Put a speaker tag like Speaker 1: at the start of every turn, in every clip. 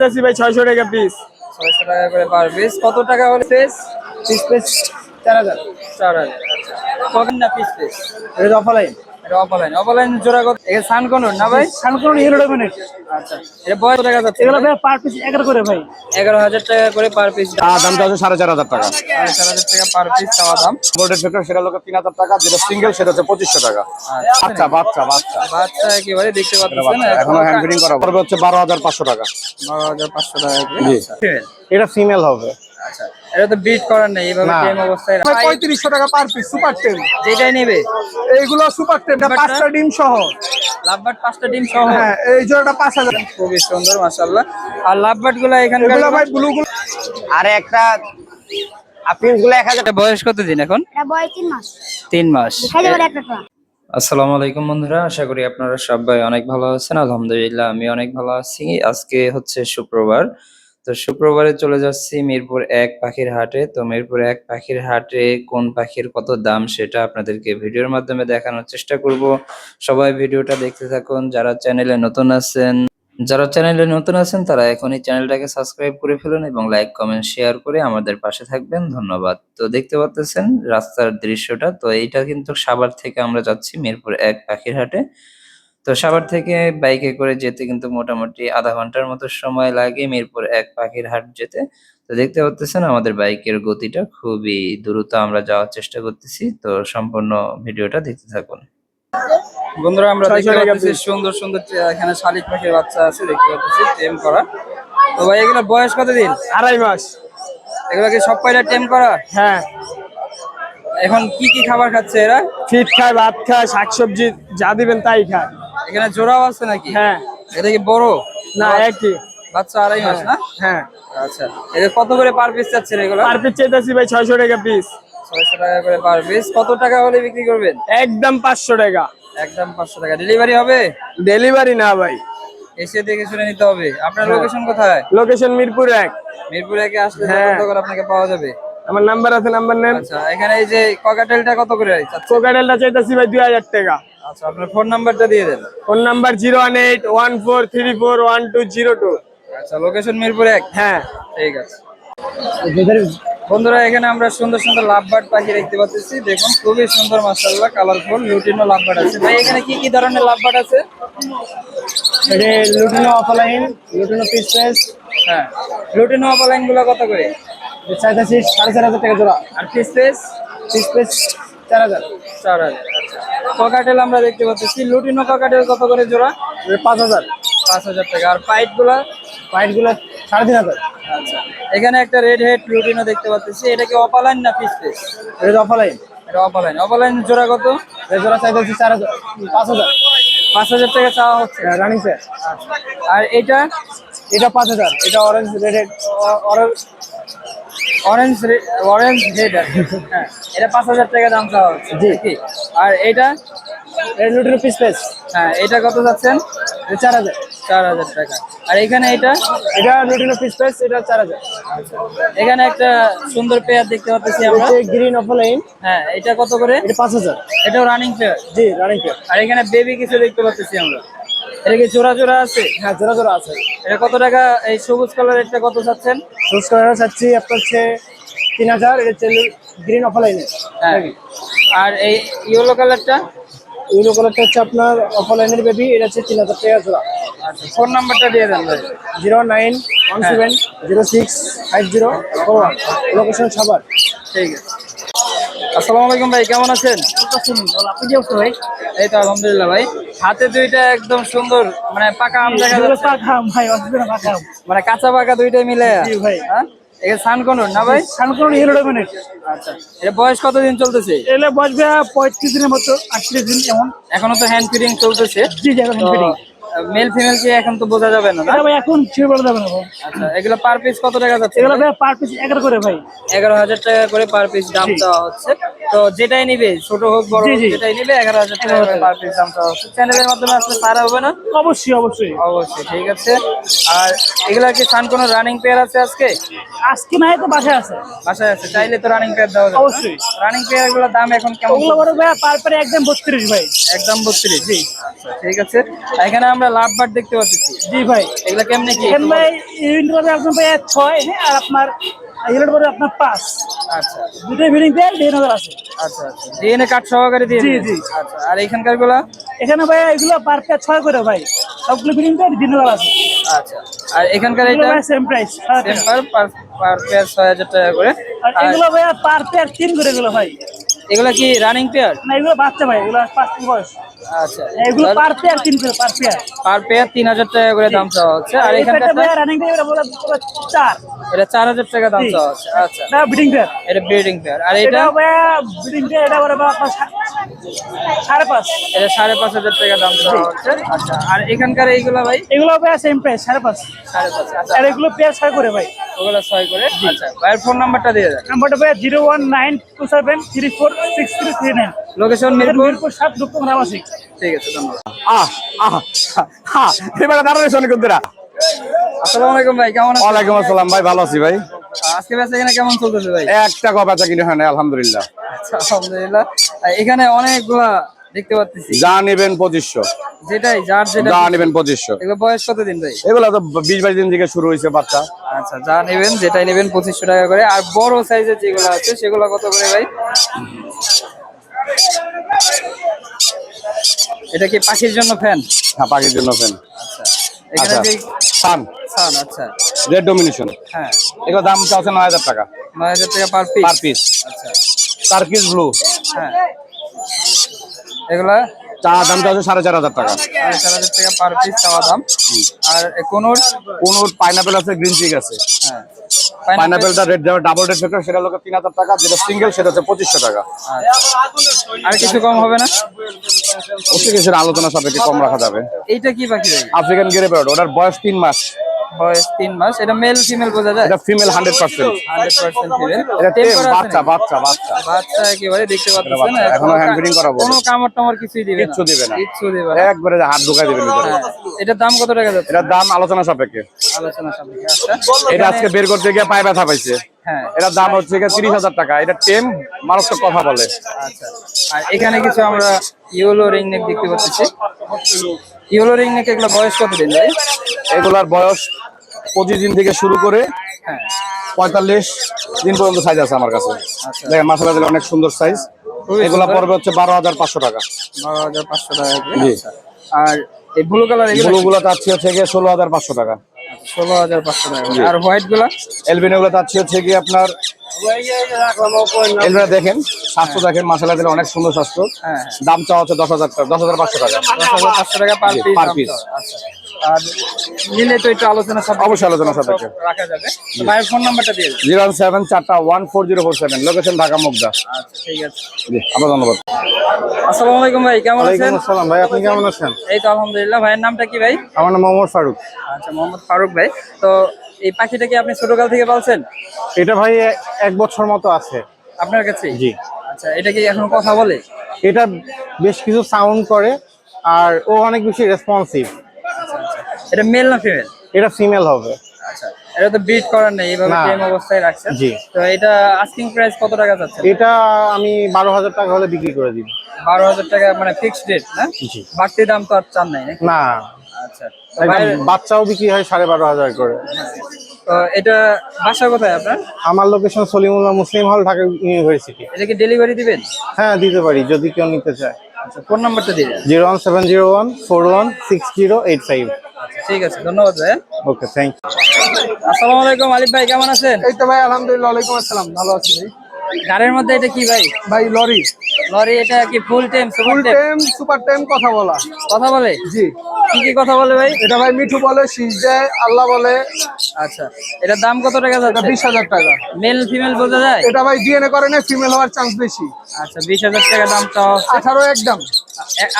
Speaker 1: ভাই ছয়শো টাকা পিস
Speaker 2: ছয়শো টাকা করে পার পিস কত টাকা হলে পিস
Speaker 1: পিস পিস চার হাজার।
Speaker 2: চার হাজার আচ্ছা। কখন না পিস পিস
Speaker 1: এটা অফলাইন
Speaker 2: এটা অফলাইন অফলাইন জোড়া কত? এটা না ভাই?
Speaker 1: সানকোন হিরো ডমিনেট
Speaker 2: আচ্ছা এটা বয়স কত টাকা যাচ্ছে?
Speaker 1: এগুলো ভাই পার পিস এগারো করে ভাই।
Speaker 2: এগারো হাজার টাকা করে পার পিস
Speaker 3: দামটা হচ্ছে সাড়ে চার হাজার টাকা।
Speaker 2: সাড়ে চার হাজার টাকা পার পিস চাওয়া দাম।
Speaker 3: বোর্ডের সেটা লোক তিন হাজার টাকা যেটা সিঙ্গেল সেটা হচ্ছে টাকা। বাচ্চা বাচ্চা বাচ্চা।
Speaker 2: বাচ্চা একেবারে দেখতে পাচ্ছেন
Speaker 3: বাচ্চা। এখনও হ্যান্ড ফিডিং করা পড়বে হচ্ছে বারো হাজার পাঁচশো টাকা।
Speaker 2: বারো হাজার পাঁচশো টাকা।
Speaker 3: জি।
Speaker 2: আচ্ছা।
Speaker 3: এটা ফিমেল হবে।
Speaker 2: আচ্ছা এটা তো বিট করার নেই এইভাবে টেম অবস্থায়।
Speaker 1: পঁয়ত্রিশশো টাকা পার পিস সুপার টেন
Speaker 2: যেটাই নেবে।
Speaker 1: এইগুলো সুপার টেন পাঁচটা ডিম সহ।
Speaker 2: লাভবাট পাঁচটা ডিম সহ।
Speaker 1: হ্যাঁ এই জোড়াটা পাঁচ হাজার।
Speaker 2: খুবই সুন্দর মাশাআল্লাহ। আর লাভবাটগুলো এখানকার
Speaker 1: এগুলো ভাই ব্লু গুলো
Speaker 3: আর একটা আপিসগুলো এক হাজার
Speaker 2: বয়স কত দিন এখন?
Speaker 4: এটা বয়স তিন মাস।
Speaker 2: তিন মাস। আসসালামু আলাইকুম বন্ধুরা আশা করি আপনারা সবাই অনেক ভালো আছেন। আলহামদুলিল্লাহ আমি অনেক ভালো আছি। আজকে হচ্ছে শুক্রবার। তো শুক্রবারে চলে যাচ্ছি মিরপুর এক পাখির হাটে। তো মিরপুর এক পাখির হাটে কোন পাখির কত দাম সেটা আপনাদেরকে ভিডিওর মাধ্যমে দেখানোর চেষ্টা করব। সবাই ভিডিওটা দেখতে থাকুন। যারা চ্যানেলে নতুন আছেন, যারা চ্যানেলে নতুন আছেন, তারা এখনই চ্যানেলটাকে সাবস্ক্রাইব করে ফেলুন এবং লাইক, কমেন্ট, শেয়ার করে আমাদের পাশে থাকবেন। ধন্যবাদ। তো দেখতে পাচ্ছেন রাস্তার দৃশ্যটা। তো এইটা কিন্তু সাভার থেকে আমরা যাচ্ছি মিরপুর এক পাখির হাটে। তো সাভার থেকে বাইকে করে যেতে কিন্তু মোটামুটি আধা ঘণ্টার মতো সময় লাগে মিরপুর এক পাখির হাট যেতে। তো দেখতে পাচ্ছেন আমাদের বাইকের গতিটা খুবই দ্রুত আমরা যাওয়ার চেষ্টা করতেছি। তো সম্পূর্ণ ভিডিওটা দেখতে থাকুন। বন্ধুরা আমরা
Speaker 1: দেখতে পাচ্ছি
Speaker 2: সুন্দর সুন্দর এখানে শালিক পাখির বাচ্চা আছে দেখতে পাচ্ছি টেম করা। তো ভাই এগুলো বয়স কতদিন?
Speaker 1: আড়াই মাস।
Speaker 2: এগুলো কি সব কয়টা টেম করা?
Speaker 1: হ্যাঁ।
Speaker 2: এখন কি কি খাবার খাচ্ছে এরা?
Speaker 1: ফিট খায় ভাত খায় শাকসবজি যা দিবেন তাই খায়।
Speaker 2: এখানে জোড়াও আছে নাকি?
Speaker 1: হ্যাঁ।
Speaker 2: এটা কি বড়?
Speaker 1: না একই।
Speaker 2: বাচ্চা আড়াই মাস না?
Speaker 1: হ্যাঁ।
Speaker 2: আচ্ছা। এটা কত করে পার পিস চাচ্ছেন এগুলো?
Speaker 1: পার পিস চাইতেছি ভাই ছয়শো টাকা পিস
Speaker 2: ছয়শো টাকা করে পার পিস কত টাকা হলে বিক্রি করবেন?
Speaker 1: একদম পাঁচশো টাকা।
Speaker 2: একদম পাঁচশো টাকা। ডেলিভারি হবে?
Speaker 1: ডেলিভারি না ভাই।
Speaker 2: এসে দেখে শুনে নিতে হবে। আপনার
Speaker 1: হ্যাঁ।
Speaker 2: লোকেশন কোথায়?
Speaker 1: লোকেশন মিরপুর এক।
Speaker 2: মিরপুর একে আসলে
Speaker 1: হ্যাঁ।
Speaker 2: আপনাকে পাওয়া যাবে।
Speaker 1: আমার নাম্বার আছে নাম্বার নেন।
Speaker 2: আচ্ছা এখানে এই যে ককাটেলটা কত করে?
Speaker 1: কোকাটেলটা চাইতেছি ভাই দুই হাজার টাকা।
Speaker 2: আচ্ছা আপনার ফোন নাম্বারটা দিয়ে দেন।
Speaker 1: Phone number zero one eight one four three four one two zero two
Speaker 2: আচ্ছা লোকেশন মিরপুর এক?
Speaker 1: হ্যাঁ।
Speaker 2: ঠিক আছে। বন্ধুরা এখানে আমরা সুন্দর সুন্দর লাভবার্ড পাখি দেখতে পাচ্ছি। দেখুন খুবই সুন্দর মাসাল্লাহ কালারফুল লুটিনো লাভবার্ড আছে। ভাই এখানে কি কি ধরনের লাভবার্ড আছে?
Speaker 1: Lutino offline lutino piece price
Speaker 2: হ্যাঁ। লুটিনো অপালাইনগুলো কত করে?
Speaker 1: চাইতেছি সাড়ে চার হাজার টাকা জোড়া।
Speaker 2: আর পিস পেস
Speaker 1: পিস পিস চার হাজার।
Speaker 2: চার হাজার। ককাটেল আমরা দেখতে পাচ্ছি। লুটিনো ককাটেল কত করে জোড়া?
Speaker 1: পাঁচ হাজার।
Speaker 2: পাঁচ হাজার টাকা। আর
Speaker 1: পাইটগুলা? পাইটগুলা সাড়ে তিন হাজার।
Speaker 2: আচ্ছা। এখানে একটা রেড হেড লুটিনো দেখতে পাচ্ছি। এটা কি অপালাইন না পিস পেস
Speaker 1: এটা অফলাইন
Speaker 2: এটা অপালাইন অপালাইন জোড়া কত?
Speaker 1: জোড়া চাইতেছি চার হাজার। পাঁচ হাজার।
Speaker 2: পাঁচ হাজার টাকা চাওয়া হচ্ছে।
Speaker 1: রানিং স্যার
Speaker 2: আর এটা?
Speaker 1: এটা পাঁচ হাজার। এটা orange red orange
Speaker 2: orange orange head হ্যাঁ এটা পাঁচ হাজার টাকা দাম চাওয়া হচ্ছে
Speaker 1: জি।
Speaker 2: আর এটা?
Speaker 1: লুটিনো পিস প্রাইস
Speaker 2: হ্যাঁ এটা কত যাচ্ছেন?
Speaker 1: চার হাজার।
Speaker 2: চার হাজার টাকা। আর এখানে এটা?
Speaker 1: এটা লুটিনো পিস প্রাইস এটা চার হাজার।
Speaker 2: এখানে একটা সুন্দর পেয়ার দেখতে পাচ্ছি আমরা।
Speaker 1: গ্রিন অফলাইন
Speaker 2: হ্যাঁ এটা কত করে?
Speaker 1: এটা পাঁচ হাজার।
Speaker 2: এটাও রানিং পেয়ার
Speaker 1: জি রানিং পেয়ার
Speaker 2: আর এখানে বেবি কিছু দেখতে পাচ্ছি আমরা। এটা কি জোড়া জোড়া আছে?
Speaker 1: হ্যাঁ জোড়া জোড়া আছে।
Speaker 2: এটা কত টাকা? এই সবুজ কালার এটা কত চাচ্ছেন?
Speaker 1: চুজ করার চাচ্ছি আপনার হচ্ছে তিন হাজার এটা হচ্ছে গ্রিন অফলাইনে
Speaker 2: হ্যাঁ। আর এই ইয়েলো কালারটা
Speaker 1: ইউনো কালারটা হচ্ছে আপনার অফলাইনের বেবি এটা হচ্ছে তিন হাজার টাকা জোড়া।
Speaker 2: আচ্ছা ফোন নাম্বারটা দিয়ে দেন ভাই।
Speaker 1: Zero nine one seven zero six five zero location Savar.
Speaker 2: ঠিক আছে। আসসালামু আলাইকুম ভাই কেমন আছেন?
Speaker 1: আপনি কি অবস্থা ভাই?
Speaker 2: এই তো আলহামদুলিল্লাহ ভাই। হাতে দুইটা একদম সুন্দর মানে পাকা আম দেখা যাচ্ছে।
Speaker 1: ভাই অসুবিধা পাখাম
Speaker 2: মানে কাঁচা পাকা দুইটাই মিলে।
Speaker 1: জি ভাই।
Speaker 2: হ্যাঁ? এটা সানকনুর না ভাই?
Speaker 1: হিরো ডমিনেট
Speaker 2: আচ্ছা এটা বয়স কতদিন চলতেছে?
Speaker 1: এলে ভাই পঁয়ত্রিশ দিনের মতো আটত্রিশ দিন এমন।
Speaker 2: এখনও তো হ্যান্ড ফিডিং চলতেছে।
Speaker 1: জি এখন
Speaker 2: মেল ফিমেল কি এখন তো বোঝা যাবে না না?
Speaker 1: ভাই এখন ছিল বলা যাবে না ভাই।
Speaker 2: আচ্ছা এগুলো পার পিস কত টাকা যাচ্ছে?
Speaker 1: এগুলো ভাই পার পিস এগারো করে ভাই।
Speaker 2: এগারো হাজার টাকা করে পার পিস দাম। দেওয়া হচ্ছে। তো যেটাই নিবে ছোট হোক বড় হোক যেটাই নিবে এগারো হাজার টাকা করে পার পিস দাম চাওয়া হচ্ছে। চ্যানেলের মাধ্যমে আসলে ছাড়া হবে না?
Speaker 1: অবশ্যই অবশ্যই।
Speaker 2: অবশ্যই ঠিক আছে। আর এগুলা কি সান কোনো রানিং পেয়ার আছে আজকে?
Speaker 1: আজকে নাই তো বাসায় আছে।
Speaker 2: বাসায় আছে চাইলে তো রানিং পেয়ার দেওয়া যাবে
Speaker 1: অবশ্যই।
Speaker 2: রানিং পেয়ারগুলোর দাম এখন কেমন
Speaker 1: ওগুলো বড় ভাইয়া পার পারে একদম বত্রিশ ভাই।
Speaker 2: একদম বত্রিশ জি। আচ্ছা ঠিক আছে। এখানে আমরা লাভ বার্ড দেখতে পাচ্ছি।
Speaker 1: জি ভাই।
Speaker 2: এগুলা কেমনে কি?
Speaker 1: এখানে ভাই ইউনিট পাবে একদম ভাইয়া ছয় হ্যাঁ আর আপনার ইউনিট পাবে আপনার পাঁচ।
Speaker 2: আচ্ছা।
Speaker 1: দুটোই ফিডিং পেয়ে দেড় হাজার আছে।
Speaker 2: আচ্ছা আচ্ছা। ডিএনএ কার্ড সহকারে দিয়ে
Speaker 1: জি, জি।
Speaker 2: আচ্ছা আর এখানকারগুলা?
Speaker 1: এখানে ভাইয়া এগুলো পার পেয়ার ছয় করে ভাই। সবগুলো ফিডিং পেয়ে দেড় হাজার আছে।
Speaker 2: আচ্ছা আর এখানকার এটা?
Speaker 1: সেম প্রাইস
Speaker 2: টেম্পার পার পার পেয়ার ছয় হাজার টাকা করে।
Speaker 1: আর এগুলো ভাইয়া পার পেয়ার তিন করে এগুলো ভাই।
Speaker 2: এগুলা কি রানিং পেয়ার
Speaker 1: না এগুলো বাচ্চা ভাই এগুলো পাঁচ তিন বয়স।
Speaker 2: আচ্ছা।
Speaker 1: এগুলো পার পেয়ার তিন করে পার পেয়ার
Speaker 2: পার পেয়ার তিন হাজার টাকা করে দাম চাওয়া হচ্ছে আর এখানকার
Speaker 1: রানিং পেয়ার বলে চার।
Speaker 2: এটা চার হাজার টাকা দাম। চাওয়া হচ্ছে আচ্ছা।
Speaker 1: এটা বিডিং পেয়ার
Speaker 2: এটা ব্রিডিং পেয়ার আর এটা?
Speaker 1: ভাইয়া পেয়ার এটা বলে সাড়ে পাঁচ।
Speaker 2: এটা সাড়ে পাঁচ হাজার টাকা দাম চাওয়া হচ্ছে আচ্ছা। আর এখানকার এইগুলা ভাই?
Speaker 1: এগুলো ভাইয়া সেম প্রাইস সাড়ে পাঁচ।
Speaker 2: সাড়ে পাঁচ আচ্ছা।
Speaker 1: আর এগুলো পেয়ার ছয় করে ভাই।
Speaker 2: ওগুলা ছয় করে। আচ্ছা ভাইয়ের ফোন নাম্বারটা দিয়ে দেন।
Speaker 1: নাম্বারটা ভাইয়া zero one nine two seven three four six three three nine.
Speaker 2: Location Mirpur?
Speaker 1: Mirpur সাত রামাসিক
Speaker 2: ঠিক আছে ধন্যবাদ।
Speaker 3: আহ আহ হ্যাঁ এবারে দাঁড়ানো শোনে কুন্দরা
Speaker 2: আসসালামু আলাইকুম ভাই কেমন আছেন?
Speaker 3: ওয়ালাইকুম আসসালাম ভাই ভালো আছি ভাই।
Speaker 2: আজকে বেচা এখানে কেমন চলতেছে ভাই?
Speaker 3: একটা কপা কিনে হয় না আলহামদুলিল্লাহ।
Speaker 2: আচ্ছা আলহামদুলিল্লাহ। এখানে অনেকগুলা দেখতে পাচ্ছি।
Speaker 3: যা নেবেন পঁচিশশো।
Speaker 2: যেটাই যার যেটা
Speaker 3: যা নেবেন পঁচিশশো।
Speaker 2: এগুলো বয়স কত দিন ভাই?
Speaker 3: এগুলো তো বিশ বাইশ দিন থেকে শুরু হয়েছে বাচ্চা।
Speaker 2: আচ্ছা যা নেবেন যেটাই নেবেন পঁচিশশো টাকা করে। আর বড় সাইজের যেগুলো আছে সেগুলো কত করে ভাই? এটা কি পাখির জন্য ফ্যান
Speaker 3: হ্যাঁ পাখির জন্য ফ্যান
Speaker 2: আচ্ছা এখানে
Speaker 3: আচ্ছা
Speaker 2: যে
Speaker 3: সান
Speaker 2: সান আচ্ছা।
Speaker 3: রেড ডোমিনেশন
Speaker 2: হ্যাঁ।
Speaker 3: এগুলো দাম চাচ্ছে নয় হাজার টাকা।
Speaker 2: নয় হাজার টাকা পার পিস
Speaker 3: পার পিস
Speaker 2: আচ্ছা।
Speaker 3: টার্কিস ব্লু
Speaker 2: হ্যাঁ। এগুলা
Speaker 3: চা দাম চাচ্ছে সাড়ে চার হাজার টাকা।
Speaker 2: চার হাজার টাকা পার পিস চাওয়া দাম। আর কোনোর
Speaker 3: কোন পাইনাপেল আছে গ্রিন চিক আছে।
Speaker 2: হ্যাঁ।
Speaker 3: পাইনাপেলটা রেড ডাবল রেড ফেক্টর সেটা লোক তিন হাজার টাকা যেটা সিঙ্গেল সেটা হচ্ছে পঁচিশশো টাকা।
Speaker 2: আচ্ছা। আর কিছু কম হবে না?
Speaker 3: অবশ্যই কিছু আলোচনা সাপেক্ষে কম রাখা যাবে।
Speaker 2: এইটা কি ভাই
Speaker 3: আফ্রিকান গেরে ওটার বয়স তিন মাস।
Speaker 2: বয়স তিন মাস। এটা মেল ফিমেল বোঝা যায়?
Speaker 3: এটা female hundred percent
Speaker 2: hundred percent female
Speaker 3: এটা টেম বাচ্চা বাচ্চা বাচ্চা।
Speaker 2: বাচ্চা একেবারে দেখতে পাচ্ছেন
Speaker 3: বাচ্চা, এখনও hand feeding করাবো।
Speaker 2: কোনো কামড় টামড় কিছুই দিবে না।
Speaker 3: কিচ্ছু দিবে না।
Speaker 2: কিচ্ছু দিবে না।
Speaker 3: একবারে হাত ঢুকাই দেবেন ভিতরে।
Speaker 2: হ্যাঁ। এটার দাম কত টাকা যাচ্ছে?
Speaker 3: এটার দাম আলোচনা সাপেক্ষে।
Speaker 2: আলোচনা সাপেক্ষে। আচ্ছা।
Speaker 3: এটা আজকে বের করতে গিয়ে পায়ে ব্যথা পাইছে।
Speaker 2: হ্যাঁ।
Speaker 3: এটার দাম হচ্ছে গিয়ে তিরিশ হাজার টাকা। এটা টেম মারাত্মক কথা বলে।
Speaker 2: আচ্ছা। আর এখানে কিছু আমরা ইয়েলো রিং নেক দেখতে পাচ্ছি। ইয়েলো রিং নেক এগুলো বয়স কত দিন ভাই
Speaker 3: এগুলার বয়স পঁচিশ দিন থেকে শুরু করে
Speaker 2: হ্যাঁ
Speaker 3: পঁয়তাল্লিশ দিন পর্যন্ত সাইজ আছে আমার কাছে
Speaker 2: আচ্ছা।
Speaker 3: দেখেন মাসালা দিলে অনেক সুন্দর সাইজ এগুলো। পড়বে হচ্ছে বারো হাজার পাঁচশো টাকা
Speaker 2: বারো হাজার পাঁচশো টাকা
Speaker 3: জি।
Speaker 2: আচ্ছা। আর এই ব্লু কালার
Speaker 3: ব্লু গুলো চাচ্ছি হচ্ছে গিয়ে ষোলো হাজার পাঁচশো টাকা
Speaker 2: ষোলো হাজার পাঁচশো টাকা আর হোয়াইটগুলা?
Speaker 3: এলবিনো গুলো চাচ্ছি হচ্ছে কি আপনার এলবিনো দেখেন স্বাস্থ্য দেখেন মাসালা দিলে অনেক সুন্দর স্বাস্থ্য।
Speaker 2: হ্যাঁ।
Speaker 3: দাম চাওয়া হচ্ছে দশ হাজার টাকা দশ হাজার পাঁচশো টাকা।
Speaker 2: দশ হাজার পাঁচশো টাকা পার পিস। আচ্ছা। আর নিলে তো একটু আলোচনা সব
Speaker 3: অবশ্যই আলোচনা সাপেক্ষে।
Speaker 2: রাখা যাবে। তো ভাইয়ের ফোন নাম্বারটা দিয়ে দেন।
Speaker 3: জিরো সেভেন চারটা one four zero four seven. Location Dhaka Mugda.
Speaker 2: আচ্ছা ঠিক আছে।
Speaker 3: জি আপনার ধন্যবাদ।
Speaker 2: আসসালামু আলাইকুম ভাই কেমন আছেন?
Speaker 3: আসসালাম ভাই আপনি কেমন আছেন?
Speaker 2: এই তো আলহামদুলিল্লাহ ভাইয়ের নামটা কি ভাই?
Speaker 3: আমার নাম মোহাম্মদ ফারুক।
Speaker 2: আচ্ছা মোহাম্মদ ফারুক ভাই। তো এই পাখিটা কি আপনি ছোটকাল থেকে পালছেন?
Speaker 3: এটা ভাই এক বছর মতো আছে।
Speaker 2: আপনার কাছে?
Speaker 3: জি।
Speaker 2: আচ্ছা এটা কি এখন কথা বলে?
Speaker 3: এটা বেশ কিছু সাউন্ড করে আর ও অনেক বেশি রেসপন্সিভ
Speaker 2: এটা মেল না ফিমেল
Speaker 3: এটা ফিমেল হবে।
Speaker 2: আচ্ছা এটা তো বিট করার নেই এইভাবে
Speaker 3: না।
Speaker 2: অবস্থায় রাখছেন
Speaker 3: জি।
Speaker 2: তো এটা আস্কিং প্রাইস কত টাকা যাচ্ছে?
Speaker 3: এটা আমি বারো হাজার টাকা হলে বিক্রি করে দিব।
Speaker 2: বারো হাজার টাকা মানে ফিক্সড রেট না?
Speaker 3: জি।
Speaker 2: বাড়তি দাম তো আর চান নাই নাকি?
Speaker 3: না।
Speaker 2: আচ্ছা
Speaker 3: বাচ্চাও বিক্রি হয় সাড়ে বারো হাজার করে।
Speaker 2: তো এটা বাসা কোথায় আপনার?
Speaker 3: আমার লোকেশন সলিমুল্লাহ মুসলিম হল ঢাকা ইউনিভার্সিটি
Speaker 2: এটা কি ডেলিভারি দিবেন?
Speaker 3: হ্যাঁ দিতে পারি যদি কেউ নিতে চায়।
Speaker 2: আচ্ছা ফোন নাম্বারটা দিয়ে দেন।
Speaker 3: Zero one seven zero one four one six zero eight five.
Speaker 2: ঠিক আছে ধন্যবাদ ভাই।
Speaker 3: ওকে থ্যাংক ইউ
Speaker 2: আসসালামু আলাইকুম আলিফ ভাই কেমন আছেন?
Speaker 1: এই তো ভাই আলহামদুলিল্লাহ ওয়ালাইকুম আসসালাম। ভালো আছি ভাই।
Speaker 2: গাড়ির মধ্যে এটা কি ভাই?
Speaker 1: ভাই লরি।
Speaker 2: লরি এটা কি full time super
Speaker 1: full
Speaker 2: time
Speaker 1: super time কথা বলা।
Speaker 2: কথা বলে?
Speaker 1: জি।
Speaker 2: কি কি কথা বলে ভাই?
Speaker 1: এটা ভাই মিঠু বলে শীষ দেয় আল্লাহ বলে।
Speaker 2: আচ্ছা। এটার দাম কত টাকা যাচ্ছে?
Speaker 1: বিশ হাজার টাকা।
Speaker 2: মেল ফিমেল বোঝা যায়?
Speaker 1: এটা ভাই ডিএনএ করে না ফিমেল হওয়ার চান্স বেশি।
Speaker 2: আচ্ছা বিশ হাজার টাকা দাম তো।
Speaker 1: আঠারো একদম।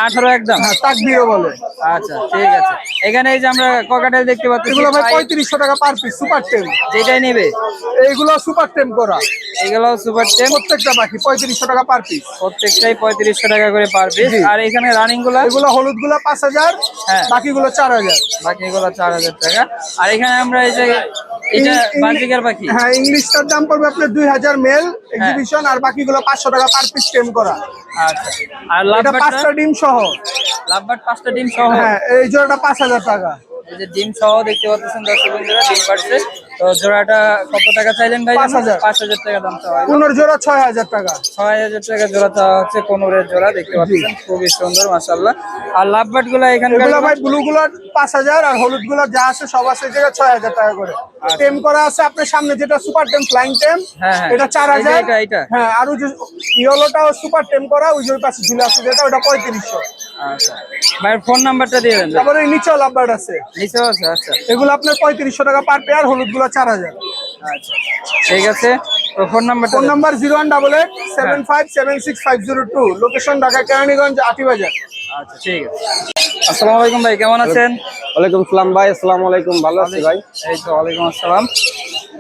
Speaker 2: আঠারো একদম?
Speaker 1: হ্যাঁ তাকবিরও বলে।
Speaker 2: আচ্ছা ঠিক আছে। এখানে এই যে আমরা ককাটেল দেখতে পাচ্ছি
Speaker 1: এগুলো ভাই পঁয়ত্রিশশো টাকা পার পিস সুপার টেম
Speaker 2: যেটাই নেবে।
Speaker 1: এইগুলো সুপার টেম করা।
Speaker 2: এগুলো সুপার টেম
Speaker 1: প্রত্যেকটা পাখি পঁয়ত্রিশশো টাকা পার পিস
Speaker 2: প্রত্যেকটাই পঁয়ত্রিশশো টাকা করে পার পিস আর এখানে রানিংগুলা?
Speaker 1: এগুলো হলুদগুলো পাঁচ হাজার
Speaker 2: হ্যাঁ।
Speaker 1: বাকিগুলো চার হাজার।
Speaker 2: বাকি এগুলো চার হাজার টাকা। আর এখানে আমরা এই যে এটা বাজিকার পাখি?
Speaker 1: হ্যাঁ ইংলিশটার দাম পড়বে আপনার দুই হাজার মেল এক্সিবিশন আর বাকিগুলো পাঁচশো টাকা পার পিস টেম করা।
Speaker 2: আচ্ছা। আর
Speaker 1: এটা পাঁচটা ডিম সহ।
Speaker 2: লাভবার্ড পাঁচটা ডিম সহ?
Speaker 1: হ্যাঁ এই জোড়াটা পাঁচ হাজার টাকা।
Speaker 2: এই যে ডিম সহ দেখতে পাচ্ছেন দর্শক বন্ধুরা ডিম পাচ্ছে তো জোড়াটা কত টাকা চাইলেন ভাই?
Speaker 1: পাঁচ হাজার।
Speaker 2: পাঁচ হাজার টাকা দাম চাওয়া।
Speaker 1: জোড়া ছয় হাজার টাকা।
Speaker 2: ছয় হাজার টাকা জোড়া চাওয়া হচ্ছে কোনোরের জোড়া দেখতে পাচ্ছেন খুবই সুন্দর মাসাল্লাহ আরগুলা
Speaker 1: এখানে ভাই ব্লু পাঁচ হাজার আর হলুদগুলার যা আছে সব আছে ছয় হাজার টাকা করে। টেম করা আছে আপনার সামনে যেটা সুপার টেম ফ্লাইং টেম। এটা চার হাজার। হ্যাঁ আর ওই যে ইয়েলোটাও সুপার টেম করা ওই যে ওই পাশে ঝুলে আছে যেটা ওটা পঁয়ত্রিশশো।
Speaker 2: আচ্ছা। ভাইয়ের ফোন নাম্বারটা দিয়ে দেন।
Speaker 1: তারপরে নিচেও লাভবার্ড আছে।
Speaker 2: নিচেও আছে আচ্ছা।
Speaker 1: এগুলো আপনার পঁয়ত্রিশশো টাকা পার পেয়ার হলুদগুলো চার হাজার।
Speaker 2: আচ্ছা। ঠিক আছে। ফোন নাম্বারটা
Speaker 1: phone number zero one double eight seven five seven six five zero two location Dhaka Keraniganj Atibazar
Speaker 2: আচ্ছা ঠিক আছে। আসসালামু আলাইকুম ভাই কেমন আছেন?
Speaker 5: ওয়ালাইকুম সালাম ভাই আসসালামু আলাইকুম। ভালো আছি ভাই।
Speaker 2: এই তো ওয়ালাইকুম আসসালাম।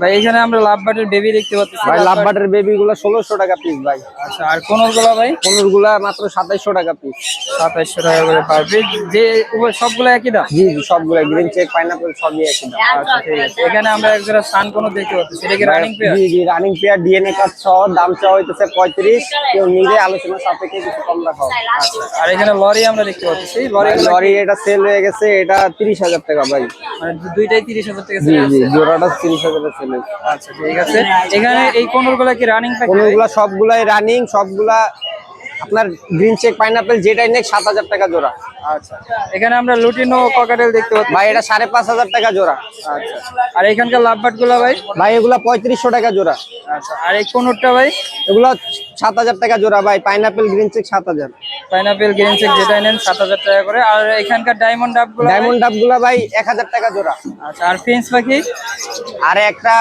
Speaker 2: ভাই এখানে আমরা লাভবার্ডের বেবি দেখতে পাচ্ছি।
Speaker 5: ভাই লাভবাটের বেবি গুলো ষোলোশো টাকা পিস ভাই।
Speaker 2: আচ্ছা আর কোনোরগুলা ভাই?
Speaker 5: পনেরো গুলা মাত্র সাতাইশশো টাকা পিস
Speaker 2: সাতাইশশো টাকা করে পার পিস যে সবগুলো একই দাম?
Speaker 5: জি জি সবগুলো গ্রিন চেক পাইনাপল সবই একই দাম।
Speaker 2: আচ্ছা ঠিক আছে। এখানে আমরা সান কোনো দেখতে পাচ্ছি সেটা কি রানিং পেয়ার
Speaker 5: জি জি রানিং পেয়ার ডিএনএ কার্ড সহ দাম চাওয়া হইতেছে পঁয়ত্রিশ। কেউ নিজে আলোচনা সাপেক্ষে কিছু কম রাখা হবে।
Speaker 2: আর এখানে লরি আমরা দেখতে পাচ্ছি। লরি
Speaker 5: লরি এটা সেল হয়ে গেছে এটা তিরিশ হাজার টাকা ভাই।
Speaker 2: মানে দুইটাই তিরিশ হাজার টাকা
Speaker 5: জি জি। জোড়াটা তিরিশ হাজার সেল
Speaker 2: আচ্ছা ঠিক আছে। এখানে এই কোনগুলো গুলা কি রানিং
Speaker 5: কোনগুলা সবগুলাই রানিং সবগুলা আপনার গ্রিন চেক পাইনাপেল যেটাই নেই সাত হাজার টাকা জোড়া।
Speaker 2: আচ্ছা। এখানে আমরা লুটিনো ককাটেল দেখতে পাচ্ছি।
Speaker 5: ভাই এটা সাড়ে পাঁচ হাজার টাকা জোড়া।
Speaker 2: আচ্ছা। আর এখানকার লাভবাটগুলা ভাই?
Speaker 5: ভাই এগুলা পঁয়ত্রিশশো টাকা জোড়া।
Speaker 2: আচ্ছা। আর এই কোনোরটা ভাই?
Speaker 5: এগুলা সাত হাজার টাকা জোড়া ভাই। পাইনাপেল গ্রিন চেক সাত হাজার।
Speaker 2: পাইনাপেল গ্রিন চেক যেটাই নেন সাত হাজার টাকা করে। আর এখানকার ডায়মন্ড ডাবগুলা
Speaker 5: ডায়মন্ড ডাবগুলা ভাই এক হাজার টাকা জোড়া।
Speaker 2: আচ্ছা। আর ফিন্স পাখি
Speaker 5: আর একটা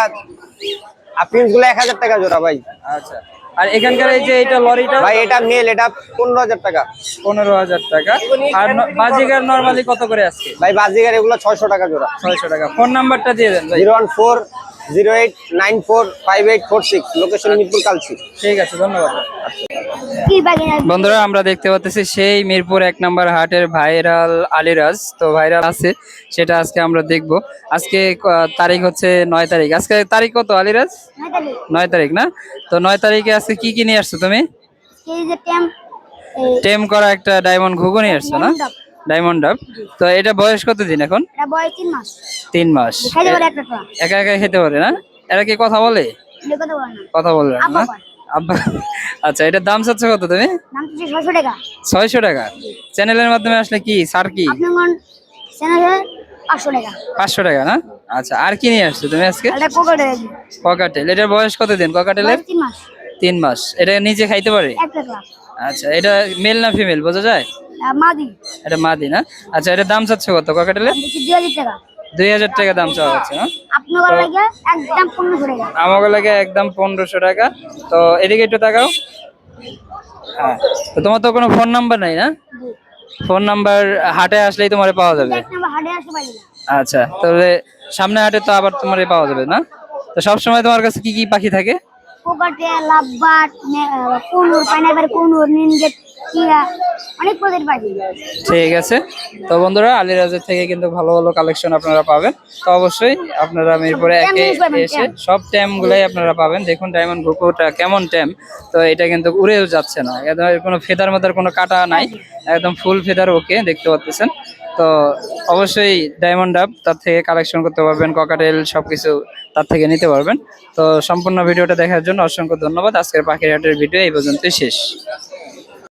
Speaker 5: আপিলগুলা এক হাজার টাকা জোড়া ভাই।
Speaker 2: আচ্ছা। আর এখানকার এই যে এটা লরিটা?
Speaker 5: ভাই এটা মেল এটা পনেরো হাজার টাকা।
Speaker 2: পনেরো হাজার টাকা। আর বাজিগার নর্মালি কত করে আজকে?
Speaker 5: ভাই বাজিগার এগুলো ছয়শো টাকা জোড়া।
Speaker 2: ছয়শো টাকা। ফোন নাম্বারটা দিয়ে দেন ভাই।
Speaker 5: Zero one four zero eight nine four five eight four six location Mirpur Kalshi.
Speaker 2: ঠিক আছে ধন্যবাদ।
Speaker 4: কি বাকি না
Speaker 2: বন্ধুরা আমরা দেখতে পাচ্ছি সেই মিরপুর এক নম্বর হাটের ভাইরাল আলিরাজ। তো ভাইরাল আছে সেটা আজকে আমরা দেখব। আজকে তারিখ হচ্ছে নয় তারিখ। আজকে তারিখ কত আলিরাজ? নয় তারিখ। না? তো নয় তারিখে আজকে কি কি নিয়ে আসছো তুমি?
Speaker 4: টেম
Speaker 2: করা একটা ডায়মন্ড ঘুঘু নিয়ে আসছো না। ডায়মন্ড ডাব। তো এটা বয়স কত দিন এখন
Speaker 4: বয়স তিন মাস।
Speaker 2: তিন একা একা খেতে পারে না? এরা কি কথা বলে?
Speaker 4: কথা বলে না। আব্বা
Speaker 2: আচ্ছা এটার দাম চাচ্ছ কত তুমি? ছয়শো টাকা। চ্যানেলের মাধ্যমে আসলে কি? স্যার কি?
Speaker 4: পাঁচশো টাকা।
Speaker 2: না? আচ্ছা আর কি নিয়ে আসছো তুমি আজকে? ককাটেল। এটার বয়স কত দিন ককাটেলের
Speaker 4: তিন মাস।
Speaker 2: এটা নিজে খাইতে পারে? আচ্ছা এটা মেল না ফিমেল বোঝা যায়?
Speaker 4: মাদি।
Speaker 2: এটা মাদি না? আচ্ছা এটার দাম চাচ্ছ কত ককাটেলের
Speaker 4: দিচ্ছি দুই হাজার টাকা।
Speaker 2: দুই হাজার টাকা দাম চাওয়া হচ্ছে আমাকে লাগে একদম পনেরোশো টাকা। তো এদিকে একটু তাকাও। হ্যাঁ তো তোমার তো কোনো ফোন নাম্বার নাই না? ফোন নাম্বার হাটে আসলেই তোমার পাওয়া যাবে। আচ্ছা তাহলে সামনে হাটে তো আবার তোমার পাওয়া যাবে না? তো সবসময় তোমার কাছে কি কি পাখি থাকে?
Speaker 4: কোকোটে লাভবাট কোনুর পাইনাপেল কোনুর নিনজেট টিয়া অনেক প্রজাতির পাখি
Speaker 2: ঠিক আছে। তো বন্ধুরা আলিরাজের থেকে কিন্তু ভালো ভালো কালেকশন আপনারা পাবেন। তো অবশ্যই আপনারা মিরপুরে একে এসে সব ট্যাম গুলাই আপনারা পাবেন। দেখুন ডায়মন্ড ঘুকুটা কেমন ট্যাম তো এটা কিন্তু উড়েও যাচ্ছে না। একদম কোনো ফেদার মতো কোনো কাটা নাই। একদম ফুল ফেদার ওকে দেখতে পাচ্ছেন। তো অবশ্যই ডায়মন্ড আপ তার থেকে কালেকশন করতে পারবেন ককাটেল সবকিছু তার থেকে নিতে পারবেন। তো সম্পূর্ণ ভিডিওটা দেখার জন্য অসংখ্য ধন্যবাদ। আজকের পাখির হাটের ভিডিও এই পর্যন্তই শেষ।